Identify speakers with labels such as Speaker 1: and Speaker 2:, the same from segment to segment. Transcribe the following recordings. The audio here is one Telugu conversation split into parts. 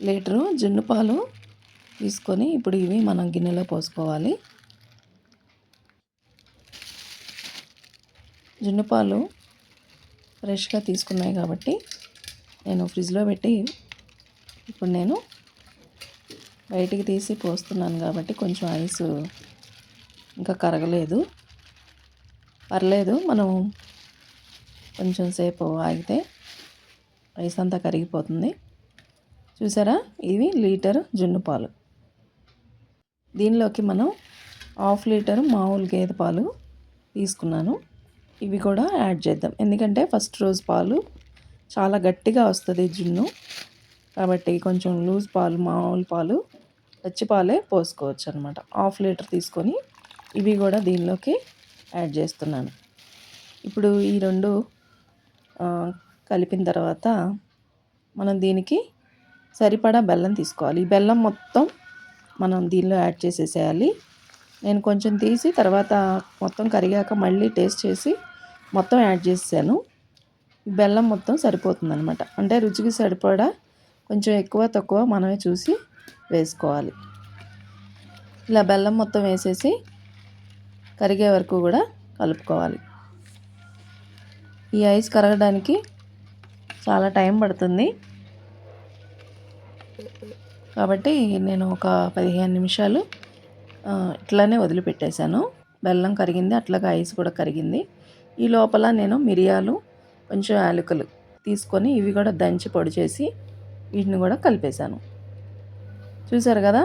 Speaker 1: లీటరు జున్ను పాలు తీసుకొని ఇప్పుడు ఇవి మనం గిన్నెలో పోసుకోవాలి. జున్ను పాలు ఫ్రెష్గా తీసుకున్నాయి కాబట్టి నేను ఫ్రిడ్జ్లో పెట్టి ఇప్పుడు నేను బయటికి తీసి పోస్తున్నాను కాబట్టి కొంచెం ఐస్ ఇంకా కరగలేదు. పర్లేదు మనం కొంచెం సేపు ఆగితే ఐస్ అంతా కరిగిపోతుంది. చూసారా? ఇవి లీటర్ జున్ను పాలు. దీనిలోకి మనం హాఫ్ లీటర్ మామూలు గేదె పాలు తీసుకున్నాను. ఇవి కూడా యాడ్ చేద్దాం. ఎందుకంటే ఫస్ట్ రోజు పాలు చాలా గట్టిగా వస్తుంది జున్ను. కాబట్టి కొంచెం లూజ్ పాలు మామూలు పాలు పచ్చి పాలే పోసుకోవచ్చు అనమాట హాఫ్ లీటర్ తీసుకొని ఇవి కూడా దీనిలోకి యాడ్ చేస్తున్నాను. ఇప్పుడు ఈ రెండు కలిపిన తర్వాత మనం దీనికి సరిపడా బెల్లం తీసుకోవాలి. ఈ బెల్లం మొత్తం మనం దీనిలో యాడ్ చేసేసేయాలి. నేను కొంచెం తీసి తర్వాత మొత్తం కరిగాక మళ్ళీ టేస్ట్ చేసి మొత్తం యాడ్ చేసాను బెల్లం మొత్తం సరిపోతుంది అనమాట అంటే రుచికి సరిపడా కొంచెం ఎక్కువ తక్కువ మనమే చూసి వేసుకోవాలి. ఇలా బెల్లం మొత్తం వేసేసి కరిగే వరకు కూడా కలుపుకోవాలి. ఈ ఐస్ కరగడానికి చాలా టైం పడుతుంది. కాబట్టి నేను ఒక పదిహేను నిమిషాలు ఇట్లానే వదిలిపెట్టేశాను. బెల్లం కరిగింది అట్లాగా ఐస్ కూడా కరిగింది. ఈ లోపల నేను మిరియాలు కొంచెం యాలకులు తీసుకొని ఇవి కూడా దంచి పొడి చేసి వీటిని కూడా కలిపేశాను. చూసారు కదా?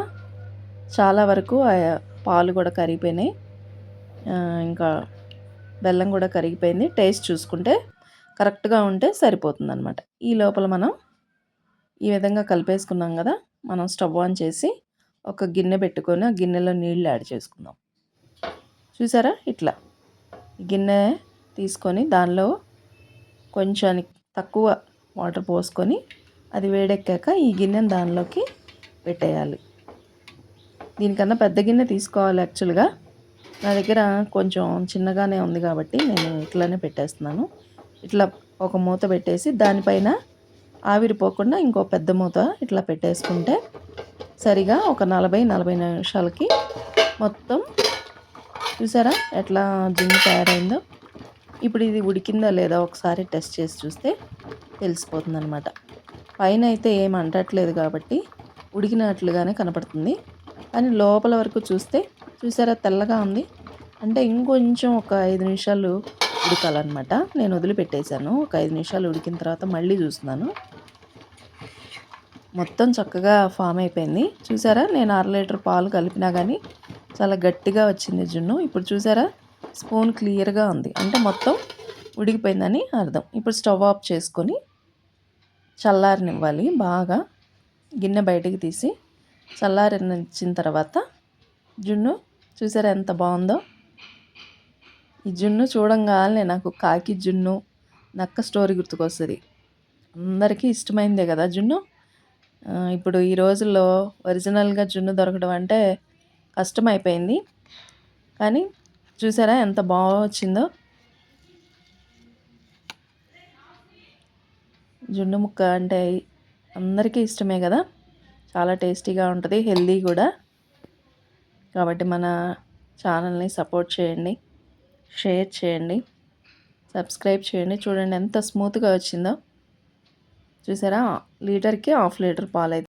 Speaker 1: చాలా వరకు పాలు కూడా కరిగిపోయినాయి. ఇంకా బెల్లం కూడా కరిగిపోయింది. టేస్ట్ చూసుకుంటే కరెక్ట్గా ఉంటే సరిపోతుంది అనమాట ఈ లోపల మనం ఈ విధంగా కలిపేసుకున్నాం కదా మనం స్టవ్ ఆన్ చేసి ఒక గిన్నె పెట్టుకొని ఆ గిన్నెలో నీళ్ళు యాడ్ చేసుకుందాం. చూసారా? ఇట్లా. గిన్నె తీసుకొని దానిలో కొంచెం తక్కువ వాటర్ పోసుకొని అది వేడెక్కాక ఈ గిన్నెను దానిలోకి పెట్టేయాలి. దీనికన్నా పెద్ద గిన్నె తీసుకోవాలి యాక్చువల్గా. నా దగ్గర కొంచెం చిన్నగానే ఉంది కాబట్టి నేను ఇట్లానే పెట్టేస్తున్నాను. ఇట్లా ఒక మూత పెట్టేసి దానిపైన ఆవిరిపోకుండా ఇంకో పెద్ద మూత ఇట్లా పెట్టేసుకుంటే సరిగా ఒక నలభై నలభై నిమిషాలకి మొత్తం చూసారా ఎట్లా జిన్ను తయారైందో? ఇప్పుడు ఇది ఉడికిందా లేదా ఒకసారి టెస్ట్ చేసి చూస్తే తెలిసిపోతుంది అనమాట పైన అయితే ఏం అంటట్లేదు కాబట్టి ఉడికినట్లుగానే కనపడుతుంది. కానీ లోపల వరకు చూస్తే చూసారా తెల్లగా ఉంది. అంటే ఇంకొంచెం ఒక ఐదు నిమిషాలు ఉడకాలన్నమాట. నేను వదిలిపెట్టేశాను. ఒక ఐదు నిమిషాలు ఉడికిన తర్వాత మళ్ళీ చూస్తున్నాను. మొత్తం చక్కగా ఫామ్ అయిపోయింది. చూసారా? నేను అర లీటర్ పాలు కలిపినా కానీ చాలా గట్టిగా వచ్చింది జున్ను. ఇప్పుడు చూసారా? స్పూన్ క్లియర్గా ఉంది. అంటే మొత్తం ఉడికిపోయిందని అర్థం. ఇప్పుడు స్టవ్ ఆఫ్ చేసుకొని చల్లారనివ్వాలి బాగా. గిన్నె బయటికి తీసి చల్లారనిచ్చిన తర్వాత జున్ను చూసారా ఎంత బాగుందో? ఈ జున్ను చూడంగానే నాకు కాకి జున్ను నక్క స్టోరీ గుర్తుకొస్తుంది. అందరికీ ఇష్టమైందే కదా జున్ను? ఇప్పుడు ఈ రోజుల్లో ఒరిజినల్గా జున్ను దొరకడం అంటే కష్టమైపోయింది. కానీ చూసారా ఎంత బాగా వచ్చిందో జున్ను ముక్క అంటే అందరికీ ఇష్టమే కదా? చాలా టేస్టీగా ఉంటుంది హెల్దీ కూడా. కాబట్టి మన ఛానల్ని సపోర్ట్ చేయండి. షేర్ చేయండి. సబ్స్క్రైబ్ చేయండి. చూడండి ఎంత స్మూత్గా వచ్చిందో. చూసారా? లీటర్కి హాఫ్ లీటర్ పాలు